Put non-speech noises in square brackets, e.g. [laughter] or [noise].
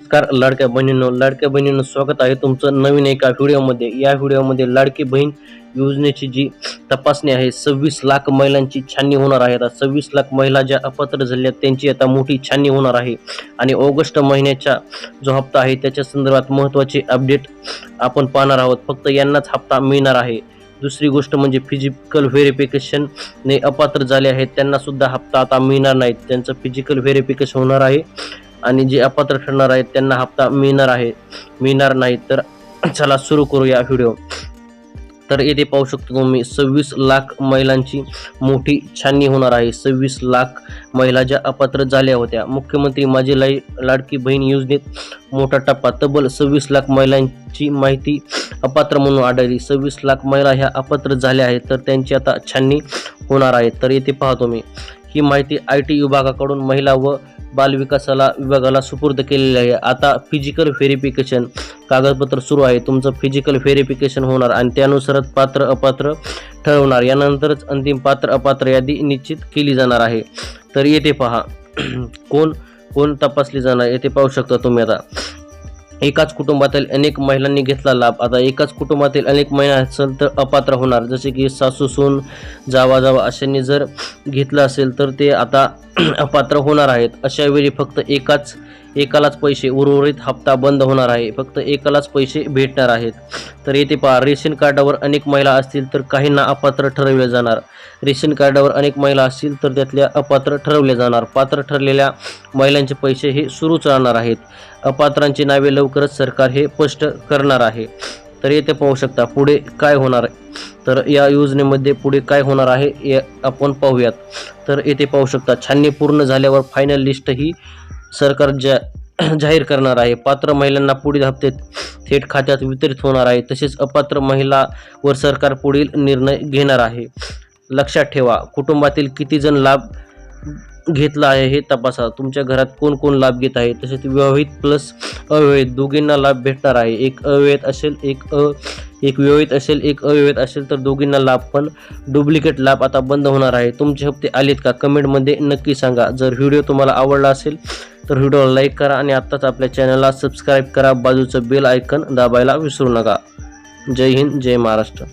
नमस्कार लाडक्या बहिणींनो लाडक्या बहिणींनो स्वागत आहे तुमचं नवीन एका व्हिडिओमध्ये. या व्हिडिओमध्ये लाडकी बहीण योजनेची जी तपासणी आहे सव्वीस लाख महिलांची छाननी होणार आहे. आता सव्वीस लाख महिला ज्या अपात्र झाल्या आहेत, त्यांची आता मोठी छाननी होणार आहे. आणि ऑगस्ट महिन्याचा जो हप्ता आहे त्याच्या संदर्भात महत्त्वाचे अपडेट आपण पाहणार आहोत. फक्त यांनाच हप्ता मिळणार आहे. दुसरी गोष्ट म्हणजे फिजिकल व्हेरिफिकेशनने अपात्र झाले आहेत त्यांनासुद्धा हप्ता आता मिळणार नाहीत. त्यांचं फिजिकल व्हेरिफिकेशन होणार आहे. आणि जे अपात्र ठरणार आहेत त्यांना हप्ता मिळणार आहे मिळणार नाही तर चला सुरू करूया व्हिडिओ तर येथे पाहू शकतो तुम्ही सव्वीस लाख महिलांची मोठी छाननी होणार आहे. सव्वीस लाख महिला ज्या अपात्र झाल्या होत्या. मुख्यमंत्री माझी लाई लाडकी बहीण योजनेत मोठा टप्पा. तब्बल सव्वीस लाख महिलांची माहिती अपात्र म्हणून आढळली. सव्वीस लाख महिला ह्या अपात्र झाल्या आहेत तर त्यांची आता छाननी होणार आहे. तर येथे पाहतो मी ही माहिती आय टी विभागाकडून महिला व बालविकासाला विभागाला सुपूर्द केलेली आहे. आता फिजिकल व्हेरिफिकेशन कागदपत्र सुरू आहे. तुमचं फिजिकल व्हेरिफिकेशन होणार आणि त्यानुसारच पात्र अपात्र ठरवणार. यानंतरच अंतिम पात्र अपात्र यादी निश्चित केली जाणार आहे. तर येथे पहा. [clears throat] कोण कोण तपासली जाणार येथे पाहू शकता तुम्ही आता. एकाच कुटुंबातील अनेक महिलांनी घेतला लाभ. आता एकाच कुटुंबातील अनेक महिला असेल तर अपात्र होणार. जसे की सासू सून जावा जावा अशांनी जर घेतलं असेल तर ते आता [clears throat] अपात्र होणार आहेत. अशा वेळी फक्त एकाच एकालाच पैसे उर्वरित हप्ता बंद होणार आहे. फक्त एकालाच पैसे भेटणार आहेत. तर येथे पहा रेशन कार्डावर अनेक महिला असतील तर काहींना अपात्र ठरवले जाणार. रेशन कार्डावर अनेक महिला असतील तर त्यातल्या अपात्र ठरवले जाणार. पात्र ठरलेल्या महिलांचे पैसे हे सुरूच राहणार आहेत. अपात्रांची नावे लवकरच सरकार हे स्पष्ट करणार आहे. तर येथे पाहू शकता पुढे काय होणार आहे. तर या योजनेमध्ये पुढे काय होणार आहे हे आपण पाहूयात. तर येथे पाहू शकता छाननी पूर्ण झाल्यावर फायनल लिस्ट ही सरकार जा [clears throat] जाहीर करणार आहे. पात्र महिलांना पुढील हप्ते थेट खात्यात वितरित होणार आहे. तसेच अपात्र महिलावर सरकार पुढील निर्णय घेणार आहे. लक्षात ठेवा कुटुंबातील किती जण लाभ घेतला आहे हे तपासा. तुमच्या घरात कोण कोण लाभ घेत आहे? तसेच विवाहित प्लस अविवाहित दोघींना लाभ भेटणार आहे. एक अविवाहित असेल एक अ एक विवाहित असेल एक अविवाहित असेल तर दोघींना लाभ पण डुप्लिकेट लाभ आता बंद होणार आहे. तुमचे हप्ते आलेत का? कमेंटमध्ये नक्की सांगा. जर व्हिडिओ तुम्हाला आवडला असेल तर व्हिडिओला लाईक करा आणि आत्ताच आपल्या चॅनलला सबस्क्राईब करा. बाजूचं बेल आयकन दाबायला विसरू नका. जय हिंद जय महाराष्ट्र.